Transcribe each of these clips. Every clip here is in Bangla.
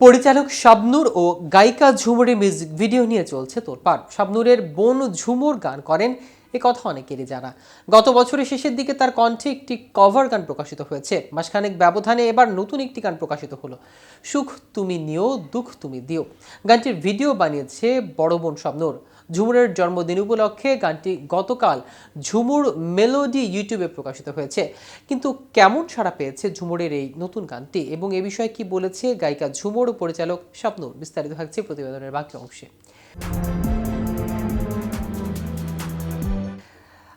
পরিচালক শাবনুর ও গায়িকা ঝুমুরের মিউজিক ভিডিও নিয়ে চলছে তোরপাড় শাবনুরের বোন ঝুমুর গান করেন এ কথা অনেকেরই জানা। গত বছরের শেষের দিকে তার কণ্ঠে একটি কভার গান প্রকাশিত হয়েছে। মাসখানেক ব্যবধানে এবার নতুন একটি গান প্রকাশিত হলো। সুখ তুমি নিও, দুঃখ তুমি দিও। গানটির ভিডিও বানিয়েছে বড় বোন স্বপ্নর। ঝুমুরের জন্মদিন উপলক্ষে গানটি গতকাল ঝুমুর মেলোডি ইউটিউবে প্রকাশিত হয়েছে। কিন্তু কেমন সাড়া পেয়েছে ঝুমুরের এই নতুন গানটি এবং এ বিষয়ে কি বলেছে গায়িকা ঝুমুর পরিচালক স্বপ্ন বিস্তারিত থাকছে প্রতিবেদনের বাকি অংশে।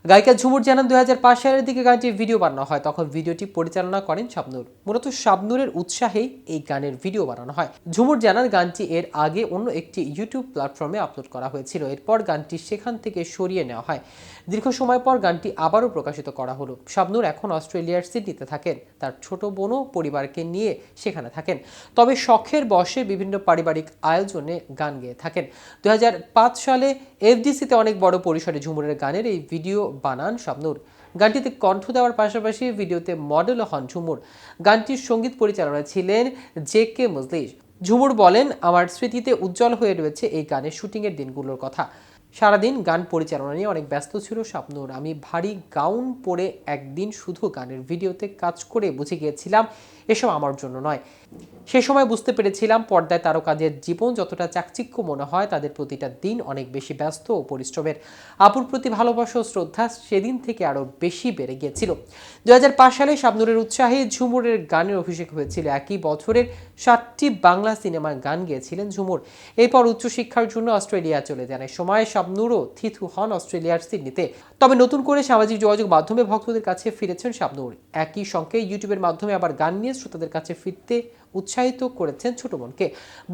গায়িকা ঝুমুর জানান দু হাজার পাঁচ সালের দিকে গানটির ভিডিও বানানো হয়, তখন ভিডিওটি পরিচালনা করেন শাবনুর। মূলত শাবনুরের উৎসাহেই এই গানের ভিডিও বানানো হয়। ঝুমুর জানান, গানটি এর আগে অন্য একটি ইউটিউব প্ল্যাটফর্মে আপলোড করা হয়েছিল। এরপর গানটি সেখান থেকে সরিয়ে নেওয়া হয়। দীর্ঘ সময় পর গানটি আবারও প্রকাশিত করা হলো। শাবনুর এখন অস্ট্রেলিয়ার সিডনিতে থাকেন। তার ছোট বোনও পরিবারকে নিয়ে সেখানে থাকেন। তবে শখের বসে বিভিন্ন পারিবারিক আয়োজনে গান গেয়ে থাকেন। দু হাজার পাঁচ সালে এফডিসিতে অনেক বড় পরিসরে ঝুমুরের গানের এই ভিডিও বানান শাবনুর। গানটিতে কণ্ঠ দেওয়ার পাশাপাশি ভিডিওতে মডেলও হন ঝুমুর। গানটির সংগীত পরিচালনা ছিলেন জে কে মজলিস ঝুমুর বলেন, আমার স্মৃতিতে উজ্জ্বল হয়ে রয়েছে এই গানের শুটিংয়ের দিনগুলোর কথা। সারাদিন গান পরিচালনা নিয়ে অনেক ব্যস্ত ছিল স্বপ্নুর। আমি ভারী গাউন পরে একদিন শুধু গানের ভিডিওতে কাজ করে বুঝে গিয়েছিলাম, এসব আমার জন্য নয়। সে সময় বুঝতে পেরেছিলাম পর্দায় তারকাদের জীবন যতটা চাকচিক্য মনে হয়, তাদের প্রতিটা দিন অনেক বেশি ব্যস্ত ও পরিশ্রমের। আপুর প্রতি ভালোবাসা ও শ্রদ্ধা সেদিন থেকে আরও বেশি বেড়ে গিয়েছিল। দুই হাজার পাঁচ সালে শাবনুরের উৎসাহে ঝুমুরের গানের অভিষেক হয়েছিল। একই বছরের সাতটি বাংলা সিনেমার গান গেয়েছিলেন ঝুমুর। এরপর উচ্চশিক্ষার জন্য অস্ট্রেলিয়া চলে যান। সময় শাবনুরও থিথু হন অস্ট্রেলিয়ার সিডনিতে। তবে নতুন করে সামাজিক যোগাযোগ মাধ্যমে ভক্তদের কাছে ফিরেছেন শাবনুর একই সঙ্গে ইউটিউবের মাধ্যমে আবার গান নিয়ে শ্রোতাদের কাছে ফিরতে উৎসাহিত করেছেন ছোট বোনকে।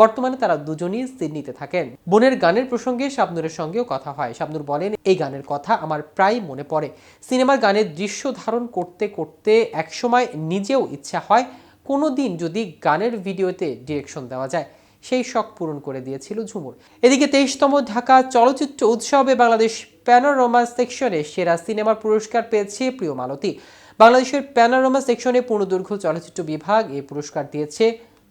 বর্তমানে তারা দুজনই সিডনিতে থাকেন। বোনের গানের প্রসঙ্গে শাবনুরের সঙ্গেও কথা হয়। শাবনুর বলেন, এই গানের কথা আমার প্রায় মনে পড়ে। সিনেমার গানের দৃশ্য ধারণ করতে করতে একসময় নিজেও ইচ্ছা হয় কোনো দিন যদি গানের ভিডিওতে ডিরেকশন দেওয়া যায়। সেই শখ পূরণ করে দিয়েছিল ঝুমুর। এদিকে তেইশতম ঢাকা চলচ্চিত্র উৎসবে বাংলাদেশ প্যানোরোমা সেকশনে সেরা সিনেমার পুরস্কার পেয়েছে প্রিয় মালতী। বাংলাদেশের প্যানোরোমা সেকশনে পূর্ণদৈর্ঘ্য চলচ্চিত্র বিভাগ এই পুরস্কার দিয়েছে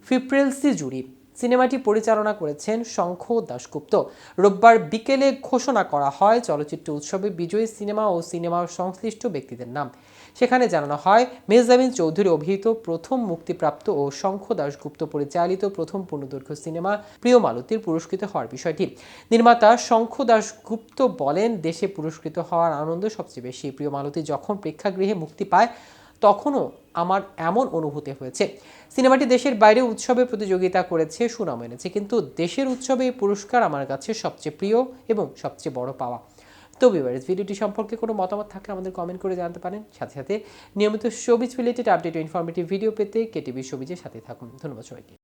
ফিপ্রেলসি জুরি সিনেমাটি পরিচালনা করেছেন শঙ্খ দাশগুপ্ত। রোববার বিকেলে ঘোষণা করা হয় চলচ্চিত্র উৎসবে বিজয়ী সিনেমা ও সিনেমা সংশ্লিষ্ট ব্যক্তিদের নাম। সেখানে জানানো হয় মেজামিন চৌধুরী অভিনীত প্রথম মুক্তিপ্রাপ্ত ও শঙ্খ দাশগুপ্ত পরিচালিত প্রথম পূর্ণদৈর্ঘ্য সিনেমা প্রিয় মালতীর পুরস্কৃত হওয়ার বিষয়টি। নির্মাতা শঙ্খ দাশগুপ্ত বলেন, দেশে পুরস্কৃত হওয়ার আনন্দ সবচেয়ে বেশি। প্রিয় মালতী যখন প্রেক্ষাগৃহে মুক্তি পায় তখনও আমার এমন অনুভূতি হয়েছে। সিনেমাটি দেশের বাইরে উৎসবে প্রতিযোগিতা করেছে, সুনাম এনেছে। কিন্তু দেশের উৎসবে এই পুরস্কার আমার কাছে সবচেয়ে প্রিয় এবং সবচেয়ে বড় পাওয়া। তো ভিউয়ার্স ভিডিওটি সম্পর্কে কোনো মতামত থাকলে আমাদের কমেন্ট করে জানতে পারেন। সাথে সাথে নিয়মিত শোবিজ রিলেটেড আপডেট ও ইনফরমেটিভ ভিডিও পেতে কেটিভি শোবিজের সাথে থাকুন। ধন্যবাদ সবাইকে।